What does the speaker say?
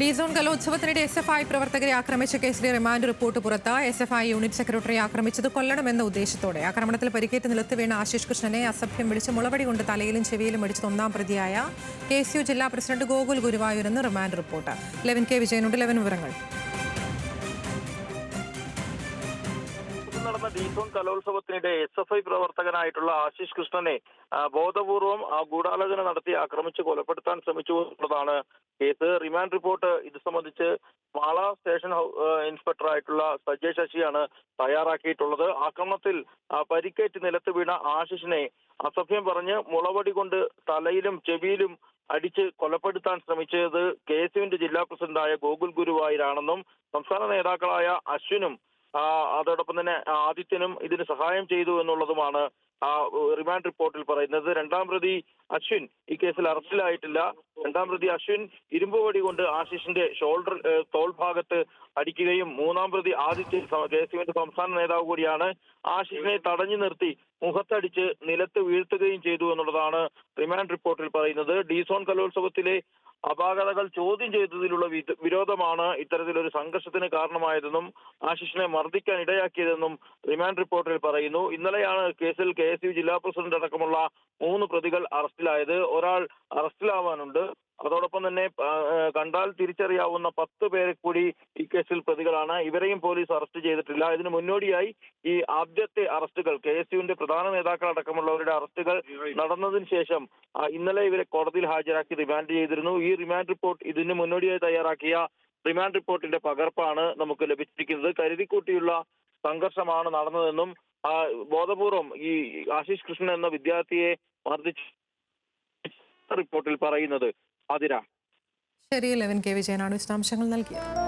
D zone കലോത്സവത്തിനിടെ S F I പ്രവർത്തകരെ ആക്രമിച്ച കേസിലെ റിമാൻഡ് റിപ്പോർട്ട് പുറത്ത് S F I unit secretary ആക്രമിച്ചത് കൊല്ലണമെന്ന ഉദ്ദേശത്തോടെ. ആക്രമണത്തിൽ പരിക്കേറ്റ് നിലത്ത് വീണ ആശിഷ് കൃഷ്ണനെ അസഭ്യം വിളിച്ച് മുളവടി കൊണ്ട് തലയിലും ചെവിയിലും അടിച്ചത് ഒന്നാം പ്രതിയായ കെ ജില്ലാ പ്രസിഡന്റ് ഗോകുൽ ഗുരുവായൂരെന്ന് റിമാൻഡ് റിപ്പോർട്ട്. ലെവൻ കെ വിജയനുണ്ട്. ലെവൻ വിവരങ്ങൾ. നടന്ന ദീപം കലോത്സവത്തിനിടെ എസ് എഫ് ഐ പ്രവർത്തകനായിട്ടുള്ള ആശിഷ് കൃഷ്ണനെ ബോധപൂർവം ഗൂഢാലോചന നടത്തി ആക്രമിച്ച് കൊലപ്പെടുത്താൻ ശ്രമിച്ചു എന്നുള്ളതാണ് കേസ്. റിമാൻഡ് റിപ്പോർട്ട് ഇത് സംബന്ധിച്ച് മാള സ്റ്റേഷൻ ഇൻസ്പെക്ടറായിട്ടുള്ള സജയ് ശശിയാണ് തയ്യാറാക്കിയിട്ടുള്ളത്. ആക്രമണത്തിൽ പരിക്കേറ്റ് നിലത്ത് വീണ ആശിഷിനെ അസഭ്യം പറഞ്ഞ് മുളവടി കൊണ്ട് തലയിലും ചെവിയിലും അടിച്ച് കൊലപ്പെടുത്താൻ ശ്രമിച്ചത് കെ ജില്ലാ പ്രസിഡന്റായ ഗോകുൽ ഗുരുവായൂരാണെന്നും സംസ്ഥാന നേതാക്കളായ അശ്വിനും അതോടൊപ്പം തന്നെ ആദിത്യനും ഇതിന് സഹായം ചെയ്തു എന്നുള്ളതുമാണ് ആ റിമാൻഡ് റിപ്പോർട്ടിൽ പറയുന്നത്. രണ്ടാം പ്രതി അശ്വിൻ ഈ കേസിൽ അറസ്റ്റിലായിട്ടില്ല. രണ്ടാം പ്രതി അശ്വിൻ ഇരുമ്പ് വടി കൊണ്ട് ആശിഷിന്റെ ഷോൾഡർ തോൾ ഭാഗത്ത് അടിക്കുകയും മൂന്നാം പ്രതി ആദിത്യ കെ എസ് യുവിന്റെ സംസ്ഥാന നേതാവ് കൂടിയാണ് ആശിഷിനെ തടഞ്ഞു നിർത്തി മുഖത്തടിച്ച് നിലത്ത് വീഴ്ത്തുകയും ചെയ്തു എന്നുള്ളതാണ് റിമാൻഡ് റിപ്പോർട്ടിൽ പറയുന്നത്. ഡിസോൺ കലോത്സവത്തിലെ അപാകതകൾ ചോദ്യം ചെയ്തതിലുള്ള വിരോധമാണ് ഇത്തരത്തിലൊരു സംഘർഷത്തിന് കാരണമായതെന്നും ആശിഷിനെ മർദ്ദിക്കാൻ ഇടയാക്കിയതെന്നും റിമാൻഡ് റിപ്പോർട്ടിൽ പറയുന്നു. ഇന്നലെയാണ് കേസിൽ കെ ജില്ലാ പ്രസിഡന്റ് അടക്കമുള്ള മൂന്ന് പ്രതികൾ അറസ്റ്റിലായത് ഒരാൾ അറസ്റ്റിലാവാനുണ്ട്. അതോടൊപ്പം തന്നെ കണ്ടാൽ തിരിച്ചറിയാവുന്ന പത്ത് പേരെ കൂടി ഈ കേസിൽ പ്രതികളാണ്. ഇവരെയും പോലീസ് അറസ്റ്റ് ചെയ്തിട്ടില്ല. ഇതിന് മുന്നോടിയായി ഈ ആദ്യത്തെ അറസ്റ്റുകൾ കെ എസ് യുവിന്റെ പ്രധാന നേതാക്കൾ അടക്കമുള്ളവരുടെ അറസ്റ്റുകൾ നടന്നതിന് ശേഷം ഇന്നലെ ഇവരെ കോടതിയിൽ ഹാജരാക്കി റിമാൻഡ് ചെയ്തിരുന്നു. ഈ റിമാൻഡ് റിപ്പോർട്ട് ഇതിന് മുന്നോടിയായി തയ്യാറാക്കിയ റിമാൻഡ് റിപ്പോർട്ടിന്റെ പകർപ്പാണ് നമുക്ക് ലഭിച്ചിരിക്കുന്നത്. കരുതിക്കൂട്ടിയുള്ള സംഘർഷമാണ് നടന്നതെന്നും ബോധപൂർവം ഈ ആശിഷ് കൃഷ്ണൻ എന്ന വിദ്യാർത്ഥിയെ മർദ്ദിച്ച റിപ്പോർട്ടിൽ പറയുന്നത്. അതിരാ ശരി ലെവൻ കെ വിജയനാണ് വിശദാംശങ്ങൾ നൽകിയത്.